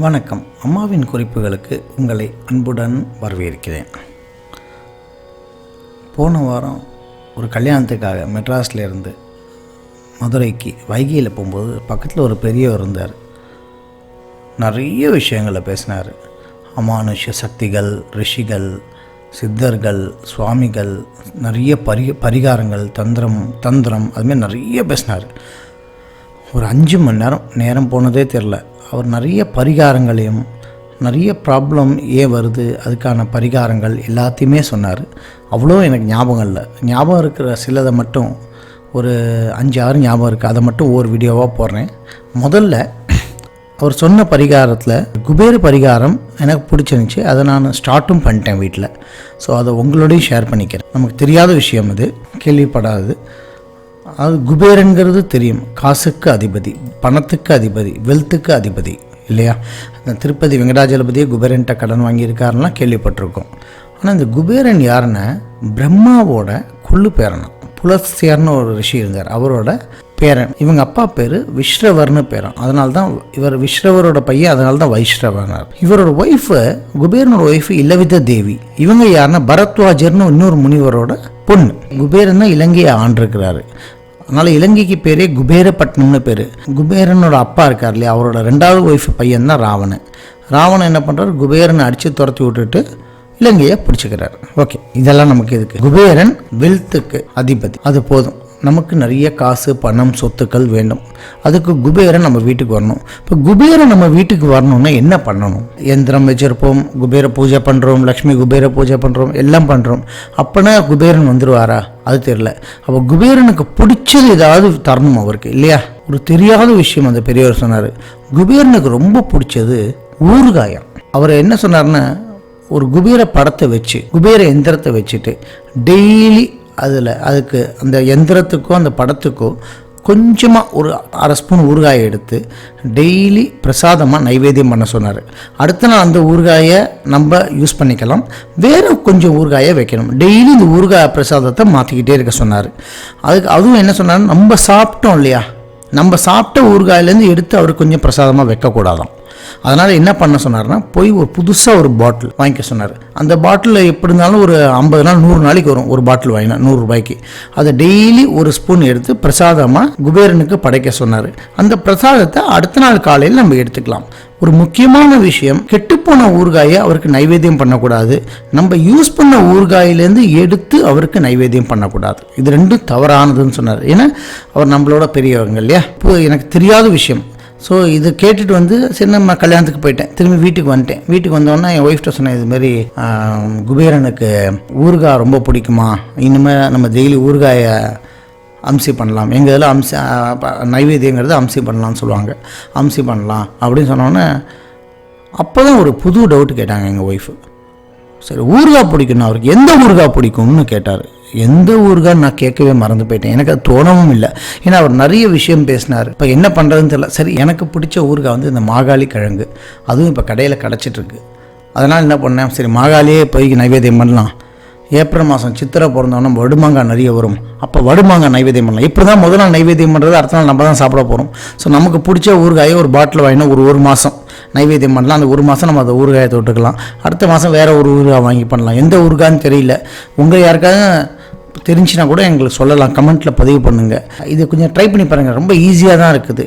வணக்கம். அம்மாவின் குறிப்புகளுக்கு உங்களை அன்புடன் வரவேற்கிறேன். போன வாரம் ஒரு கல்யாணத்துக்காக மெட்ராஸில் இருந்து மதுரைக்கு வைகையில் போகும்போது பக்கத்தில் ஒரு பெரியவர் இருந்தார். நிறைய விஷயங்களை பேசினார். அமானுஷ சக்திகள் ரிஷிகள் சித்தர்கள் சுவாமிகள் நிறைய பரி பரிகாரங்கள் தந்திரம் தந்திரம் அதுமாதிரி நிறைய பேசினார். ஒரு அஞ்சு மணி நேரம் நேரம் போனதே தெரில அவர் நிறைய பரிகாரங்களையும் நிறைய ப்ராப்ளம் ஏன் வருது அதுக்கான பரிகாரங்கள் எல்லாத்தையுமே சொன்னார். அவ்வளோ எனக்கு ஞாபகம் இல்லை. ஞாபகம் இருக்கிற சிலதை மட்டும் ஒரு அஞ்சு ஆறு ஞாபகம் இருக்குது அதை மட்டும் ஒவ்வொரு வீடியோவாக போடுறேன். முதல்ல அவர் சொன்ன பரிகாரத்தில் குபேர பரிகாரம் எனக்கு பிடிச்சிருந்துச்சி. அதை நான் ஸ்டார்ட்டும் பண்ணிட்டேன் வீட்டில் ஸோ அதை உங்களோடையும் ஷேர் பண்ணிக்கிறேன். நமக்கு தெரியாத விஷயம் அது கேள்விப்படாதது. அது குபேரங்கிறது தெரியும். காசுக்கு அதிபதி பணத்துக்கு அதிபதி வெல்த்துக்கு அதிபதி இல்லையா? அந்த திருப்பதி வெங்கடாஜலபதியே குபேரன்ட்ட கடன் வாங்கியிருக்காருலாம் கேள்விப்பட்டிருக்கோம். ஆனால் இந்த குபேரன் யாருன்னா பிரம்மாவோட கொள்ளு பேரனும். புலஸ்தியார்னு ஒரு ரிஷி இருந்தார். அவரோட பேரன். இவங்க அப்பா பேர் விஸ்ரவர்னு பேரன். அதனால தான் இவர் விஸ்ரவரோட பையன் அதனால தான் வைஷ்ரவனார் இவரோட ஒய்ஃபு குபேரனோட ஒய்ஃபு இலவித தேவி. இவங்க யாருன்னா பரத்வாஜர்னு இன்னொரு முனிவரோட பொண்ணு. குபேரன் தான் இலங்கையை ஆண்டிருக்கிறாரு. அதனால் இலங்கைக்கு பேரே குபேரப்பட்டினம்னு பேர். குபேரனோட அப்பா இருக்கார் இல்லையா? அவரோட ரெண்டாவது ஒய்ஃப் பையன் தான் ராவணன். ராவணன் என்ன பண்ணுறாரு குபேரனை அடித்து துரத்தி விட்டுட்டு இலங்கையை பிடிச்சிக்கிறார். ஓகே இதெல்லாம் நமக்கு எதுக்கு குபேரன் வெல்த்துக்கு அதிபதி. அது போதும். நமக்கு நிறைய காசு பணம் சொத்துக்கள் வேண்டும். அதுக்கு குபேரன் நம்ம வீட்டுக்கு வரணும். இப்போ குபேரன் நம்ம வீட்டுக்கு வரணும்னா என்ன பண்ணணும்? எந்திரம் வச்சிருப்போம் குபேர பூஜை பண்ணுறோம் லக்ஷ்மி குபேர பூஜை பண்ணுறோம் எல்லாம் பண்ணுறோம் அப்போனா குபேரன் வந்துடுவாரா அது தெரியல. அப்போ குபேரனுக்கு பிடிச்சது ஏதாவது தரணும் அவருக்கு இல்லையா? ஒரு தெரியாத விஷயம் அந்த பெரியவர் சொன்னார். குபேரனுக்கு ரொம்ப பிடிச்சது ஊறுகாயம். அவர் என்ன சொன்னார்னா ஒரு குபேர படத்தை வச்சு குபேர எந்திரத்தை வச்சுட்டு டெய்லி அதில் அதுக்கு அந்த எந்திரத்துக்கோ அந்த படத்துக்கோ கொஞ்சமாக ஒரு அரை ஸ்பூன் ஊறுகாயை எடுத்து டெய்லி பிரசாதமாக நைவேத்தியம் பண்ண சொன்னார். அடுத்த நாள் அந்த ஊறுகாயை நம்ம யூஸ் பண்ணிக்கலாம். வேறு கொஞ்சம் ஊறுகாயை வைக்கணும். டெய்லி இந்த ஊறுகாய் பிரசாதத்தை மாற்றிக்கிட்டே இருக்க சொன்னார். அதுக்கு அதுவும் என்ன சொன்னார் நம்ம சாப்பிட்டோம் இல்லையா? நம்ம சாப்பிட்ட ஊறுகாயிலேருந்து எடுத்து அவர் கொஞ்சம் பிரசாதமாக வைக்கக்கூடாதான். அதனால் என்ன பண்ண சொன்னார்னா போய் ஒரு புதுசாக ஒரு பாட்டில் வாங்கிக்க சொன்னார். அந்த பாட்டில் எப்படி இருந்தாலும் ஒரு ஐம்பது நாள் நூறு நாளைக்கு வரும் ஒரு பாட்டில் வாங்கினா நூறுரூபாய்க்கு அதை டெய்லி ஒரு ஸ்பூன் எடுத்து பிரசாதமாக குபேரனுக்கு படைக்க சொன்னார். அந்த பிரசாதத்தை அடுத்த நாள் காலையில் நம்ம எடுத்துக்கலாம். ஒரு முக்கியமான விஷயம் கெட்டுப்போன ஊறுகாயை அவருக்கு நைவேத்தியம் பண்ணக்கூடாது. நம்ம யூஸ் பண்ண ஊறுகாயிலேருந்து எடுத்து அவருக்கு நைவேத்தியம் பண்ணக்கூடாது. இது ரெண்டும் தவறானதுன்னு சொன்னார். ஏன்னா அவர் நம்மளோட பெரியவங்க இல்லையா? இப்போ எனக்கு தெரியாத விஷயம். ஸோ இது கேட்டுட்டு வந்து சரி நம்ம கல்யாணத்துக்கு போயிட்டேன். திரும்பி வீட்டுக்கு வந்துட்டேன். வீட்டுக்கு வந்தோடனே என் ஒய்ஃப்ட்ட சொன்னேன் இதுமாரி குபேரனுக்கு ஊறுகாய் ரொம்ப பிடிக்குமா? இனிமேல் நம்ம டெய்லி ஊறுகாயை அம்சி பண்ணலாம். எங்கள் இதில் அம்சி நைவேத்தியங்கிறது அம்சி பண்ணலாம்னு சொல்லுவாங்க. அம்சி பண்ணலாம். அப்படின்னு சொன்னோன்னே அப்போ தான் ஒரு புது டவுட் கேட்டாங்க எங்கள் ஒய்ஃபு சரி ஊறுகாய் பிடிக்கணும் அவருக்கு எந்த ஊறுகாய் பிடிக்கும்னு கேட்டார். எந்த ஊறுகாய் நான் கேட்கவே மறந்து போயிட்டேன். எனக்கு அது தோணவும் இல்லை. ஏன்னா அவர் நிறைய விஷயம் பேசினார். இப்போ என்ன பண்ணுறதுன்னு தெரியல. சரி எனக்கு பிடிச்ச ஊறுகாய் வந்து இந்த மாகாளி கிழங்கு. அதுவும் இப்போ கடையில் கிடச்சிட்ருக்கு அதனால் என்ன பண்ணேன்? சரி மாகாளியே போய் நைவேத்தியம் பண்ணலாம். ஏப்ரல் மாதம் சித்திரை பிறந்தோன்னா வடுமாங்காய் நிறைய வரும். அப்போ வடுமாங்காய் நைவேத்தியம் பண்ணலாம். இப்படி தான் முதல் நாள் நைவேத்தியம் பண்ணுறது அடுத்த நாள் நம்ம தான் சாப்பிட போகிறோம் ஸோ நமக்கு பிடிச்ச ஊறுகாயை ஒரு பாட்டில் வாங்கினா ஒரு ஒரு மாதம் நைவேத்தியம் பண்ணலாம். அந்த ஒரு மாதம் நம்ம அதை ஊறுகாயை தொட்டுக்கலாம். அடுத்த மாதம் வேறு ஒரு ஊறுகாய் வாங்கி பண்ணலாம். எந்த ஊறுகான்னு தெரியல. உங்கள் யாருக்காவது தெரிஞ்சுனா கூட எங்களுக்கு சொல்லலாம். கமெண்ட்டில் பதிவு பண்ணுங்கள் இது கொஞ்சம் ட்ரை பண்ணி பாருங்கள் ரொம்ப ஈஸியாக தான் இருக்குது.